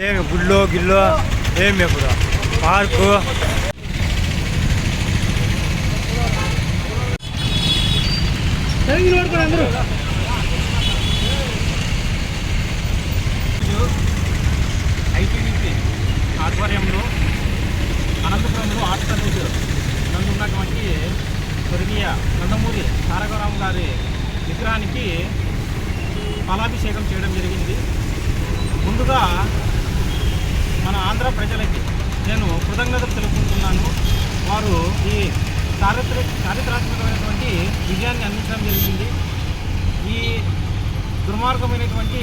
జై తెలుగుదేశం నారా చంద్ర- జై తెలుగుదేశం జై తెలుగుదేశం ఏం గుళ్ళో గిల్లో ఏం ఇప్పుడు పార్కు ఐటీడీపీ ఆధ్వర్యంలో అనంతపురంలో ఆర్ట్ కాలేజ్ నందు ఉన్నటువంటి స్వర్గీయ నందమూరి తారకరాము గారి విగ్రహానికి పాలాభిషేకం చేయడం జరిగింది. ముందుగా ఆంధ్ర ప్రజలకి నేను కృతజ్ఞతలు తెలుపుకుంటున్నాను. వారు ఈ చారిత్ర చారిత్రాత్మకమైనటువంటి విజయాన్ని అందించడం జరిగింది. ఈ దుర్మార్గమైనటువంటి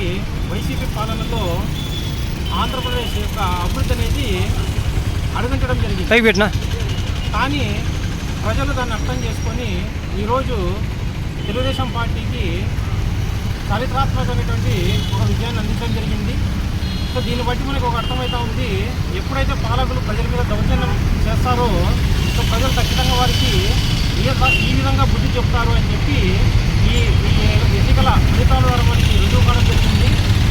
వైసీపీ పాలనలో ఆంధ్రప్రదేశ్ యొక్క అభివృద్ధి అనేది అడుగుంచడం జరిగింది. కానీ ప్రజలు దాన్ని అర్థం చేసుకొని ఈరోజు తెలుగుదేశం పార్టీకి చారిత్రాత్మకమైనటువంటి ఒక విజయాన్ని అందించడం జరిగింది. సో దీన్ని బట్టి మనకు ఒక అర్థమవుతా ఉంది. ఎప్పుడైతే పాలకులు ప్రజల మీద దౌర్జన్యం చేస్తారో సో ప్రజలు ఖచ్చితంగా వారికి ఈ ఈ విధంగా బుద్ధి చెప్తారు అని చెప్పి ఈ ఈ ఎన్నికల ఫలితాల ద్వారా మనకి రుజువు కావడం జరిగింది.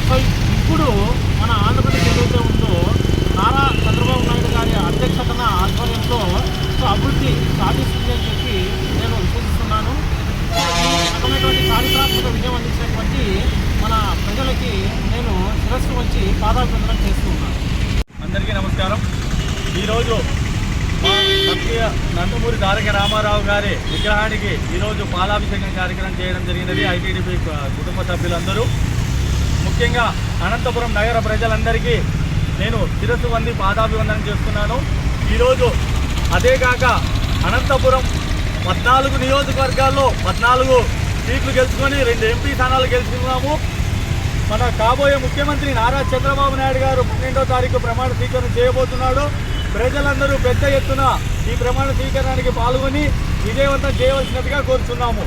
సో ఇప్పుడు మన ఆంధ్రప్రదేశ్ ఏదైతే ఉందో నారా చంద్రబాబు నాయుడు గారి అధ్యక్షతన ఆధ్వర్యంలో సో అభివృద్ధి సాధిస్తుంది అని చెప్పి నేను విశ్వసిస్తున్నాను. ఈ రకమైనటువంటి చారిత్రాత్మక విజయం అందించినటువంటి మన ప్రజలకి నేను శిరస్సు వచ్చి పాదాభివందనం చేస్తూ ఉన్నాను అందరికీ నమస్కారం. ఈరోజు సత్య నందమూరి తారక రామారావు గారి విగ్రహానికి ఈరోజు పాలాభిషేకం కార్యక్రమం చేయడం జరిగినది ఐటీడీపీ కుటుంబ సభ్యులందరూ. ముఖ్యంగా అనంతపురం నగర ప్రజలందరికీ నేను శిరస్సు వంది పాదాభివందనం చేస్తున్నాను. ఈరోజు అదే కాక అనంతపురం పద్నాలుగు నియోజకవర్గాల్లో పద్నాలుగు సీట్లు గెలుచుకొని రెండు ఎంపీ స్థానాలు గెలుచుకున్నాము. మన కాబోయే ముఖ్యమంత్రి నారా చంద్రబాబు నాయుడు గారు పన్నెండో తారీఖు ప్రమాణ స్వీకరణ చేయబోతున్నాడు. ప్రజలందరూ పెద్ద ఎత్తున ఈ ప్రమాణ స్వీకరణకి పాల్గొని విజయవంతం చేయవలసినట్టుగా కోరుతున్నాము